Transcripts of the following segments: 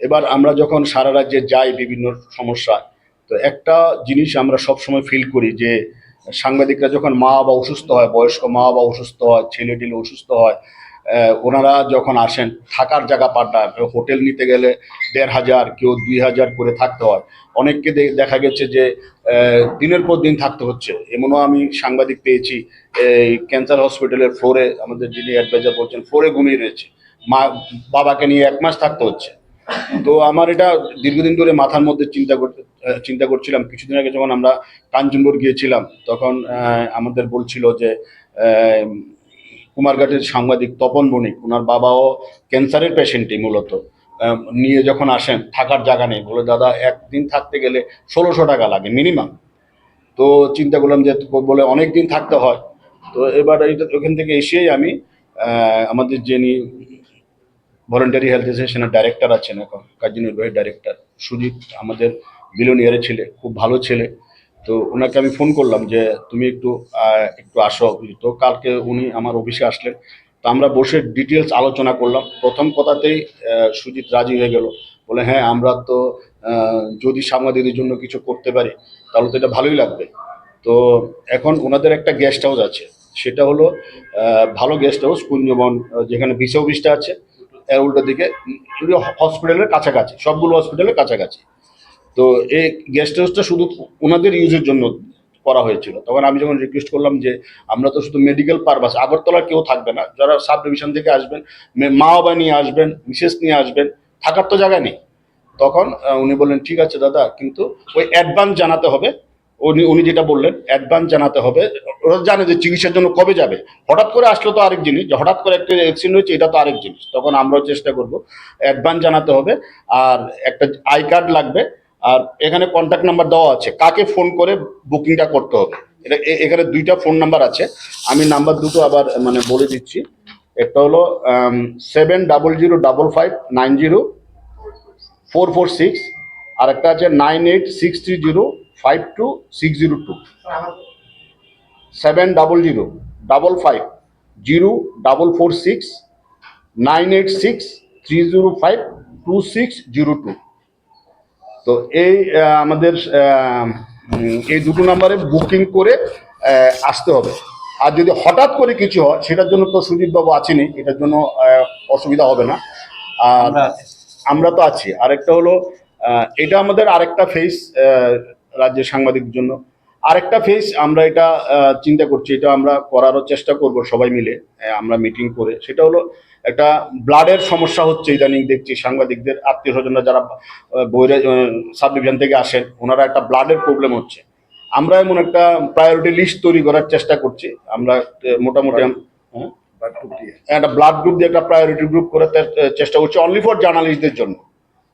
এবার আমরা যখন সারা রাজ্যে যাই বিভিন্ন সমস্যা, তো একটা জিনিস আমরা সব সময় ফিল করি যে সাংবাদিকরা যখন মা বাবা অসুস্থ হয়, বয়স্ক মা বাবা অসুস্থ হয়, ছেলে টেলে অসুস্থ হয় ওনারা যখন আসেন, থাকার জায়গা পাল্টা হোটেল নিতে গেলে দেড় হাজার, কেউ দুই হাজার করে থাকতে হয়। অনেককে দেখা গেছে যে দিনের পর দিন থাকতে হচ্ছে। এমনও আমি সাংবাদিক পেয়েছি, এই ক্যান্সার হসপিটালের ফ্লোরে আমাদের যিনি অ্যাডভাইজার বলছেন ফ্লোরে ঘুমিয়ে রয়েছে। মা, বাবাকে নিয়ে এক মাস থাকতে হচ্ছে। তো আমার এটা দীর্ঘদিন ধরে মাথার মধ্যে চিন্তা করতে, চিন্তা করছিলাম। কিছুদিন আগে যখন আমরা কাঞ্চনপুর গিয়েছিলাম, তখন আমাদের বলছিল যে কুমারঘাটের সাংবাদিক তপন বণিক ওনার বাবাও ক্যান্সারের পেশেন্টই মূলত নিয়ে যখন আসেন, থাকার জায়গা নেই। বলে, দাদা, একদিন থাকতে গেলে ষোলোশো টাকা লাগে মিনিমাম তো চিন্তা করলাম যে, বলে অনেক দিন থাকতে হয়। তো এবার ওখান থেকে এসেই আমি আমাদের যিনি ভলেন্টারি হেলথ অ্যাসোসিয়েশনের ডাইরেক্টর আছেন এখন, কাজী নির্বাহী ডাইরেক্টর সুজিত আমাদের বিলোনিয়ারের ছেলে, খুব ভালো ছেলে। তো ওনাকে আমি ফোন করলাম যে, তুমি একটু একটু আসো তো কালকে উনি আমার অফিসে আসলেন। তো আমরা বসে ডিটেলস আলোচনা করলাম। প্রথম কথাতেই সুজিত রাজি হয়ে গেল। বলে হ্যাঁ আমরা তো যদি সাংবাদিকদের জন্য কিছু করতে পারি, তাহলে তো এটা ভালোই লাগবে। তো এখন ওনাদের একটা গেস্ট হাউস আছে। সেটা হলো ভালো গেস্ট হাউস কুঞ্জবন যেখানে বিশ অফিসটা আছে। উল্টো দিকে হসপিটালের কাছাকাছি, সবগুলো হসপিটালের কাছাকাছি। তো এই গেস্ট হাউসটা শুধু ওনাদের ইউজের জন্য করা হয়েছিল। তখন আমি যখন রিকোয়েস্ট করলাম যে, আমরা তো শুধু মেডিকেল পারপাস আগরতলার কেউ থাকবে না। যারা সাব ডিভিশন থেকে আসবেন, মা বাবা নিয়ে আসবেন মিসেস নিয়ে আসবেন, থাকার তো জায়গা নেই। তখন উনি বললেন, ঠিক আছে দাদা, কিন্তু ওই অ্যাডভান্স জানাতে হবে উনি উনি যেটা বললেন অ্যাডভান্স জানাতে হবে। ওরা জানে যে চিকিৎসার জন্য কবে যাবে। হঠাৎ করে আসলো তো আরেক জিনিস হঠাৎ করে একটা অ্যাক্সিডেন্ট হয়েছে, এটা তো আরেক জিনিস। তখন আমরাও চেষ্টা করব। অ্যাডভান্স জানাতে হবে, আর একটা আই কার্ড লাগবে, আর এখানে কন্ট্যাক্ট নাম্বার দেওয়া আছে। কাকে ফোন করে বুকিংটা করতে হবে? এটা এখানে দুইটা ফোন নাম্বার আছে। আমি নাম্বার দুটো আবার মানে বলে দিচ্ছি। একটা হলো seven double zero double five nine zero four four six আর একটা আছে nine eight six three zero five two six zero two seven double zero double five zero double four six nine eight six three zero five two six zero two তো এই আমাদের এই দুটো নাম্বারে booking করে আসতে হবে। আর যদি হঠাৎ করে কিছু হয় সেটার জন্য তো সুজিত বাবু আছেনই এটার জন্য অসুবিধা হবে না। আর আমরা তো আছি। আরেকটা হলো এটা আমাদের আরেকটা ফেস রাজ্যের সাংবাদিকদের জন্য। আরেকটা ফেস আমরা এটা চিন্তা করছি এটা আমরা করারও চেষ্টা করব সবাই মিলে আমরা মিটিং করে। সেটা হলো একটা ব্লাডের সমস্যা হচ্ছে ইদানিং দেখছি সাংবাদিকদের আত্মীয় স্বজনরা যারা বৈরে সাব ডিভিশন থেকে আসেন ওনারা একটা ব্লাডের প্রবলেম হচ্ছে। আমরা এমন একটা প্রায়োরিটি লিস্ট তৈরি করার চেষ্টা করছি। আমরা মোটামুটি হ্যাঁ? একটা ব্লাড গ্রুপ দিয়ে একটা প্রায়োরিটি গ্রুপ করে তার, আহ, চেষ্টা করছি অনলি ফর জার্নালিস্টদের জন্য।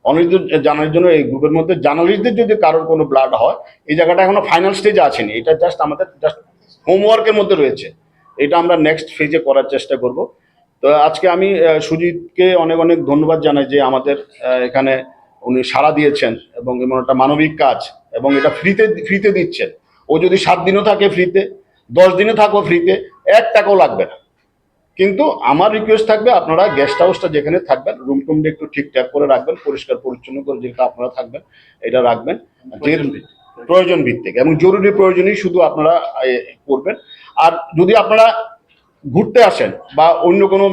অনলি জার্নালিস্ট জন্য এই গ্রুপের মধ্যে জার্নালিস্টদের যদি কারোর কোনো ব্লাড হয়, এই জায়গাটা এখনও ফাইনাল স্টেজে আসেনি। এটা জাস্ট আমাদের জাস্ট হোমওয়ার্কের মধ্যে রয়েছে। এটা আমরা নেক্সট ফেজে করার চেষ্টা করব। তো আজকে আমি সুজিতকে অনেক অনেক ধন্যবাদ জানাই যে আমাদের এখানে উনি সাড়া দিয়েছেন এবং এমন একটা মানবিক কাজ এবং এটা ফ্রিতে ফ্রিতে দিচ্ছেন। ও যদি সাত দিনও থাকে ফ্রিতে দশ দিনে থাকো ফ্রিতে এক টাকাও লাগবে না। কিন্তু আমার রিকোয়েস্ট থাকবে আপনারা গেস্ট হাউসটা যেখানে থাকবেন রুম টুমটা একটু ঠিকঠাক করে রাখবেন পরিষ্কার পরিচ্ছন্ন করে যেটা আপনারা থাকবেন এটা রাখবেন। যে প্রয়োজন ভিত্তিক এবং জরুরি প্রয়োজনই শুধু আপনারা করবেন। আর যদি আপনারা ঘুরতে আসেন বা অন্য কোনো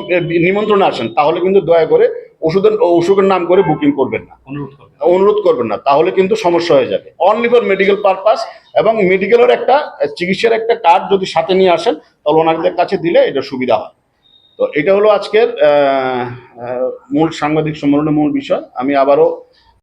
নিমন্ত্রণে আসেন তাহলে কিন্তু দয়া করে ওষুধের ওষুধের নাম করে বুকিং করবেন না। অনুরোধ করবেন। অনুরোধ করবেন না তাহলে কিন্তু সমস্যা হয়ে যাবে। অনলি ফর মেডিকেল পারপাস এবং মেডিকেলের একটা চিকিৎসার একটা কার্ড যদি সাথে নিয়ে আসেন তাহলে ওনাদের কাছে দিলে এটা সুবিধা হয়। তো এটা হলো আজকের মূল সাংবাদিক সম্মেলনের মূল বিষয়। আমি আবারও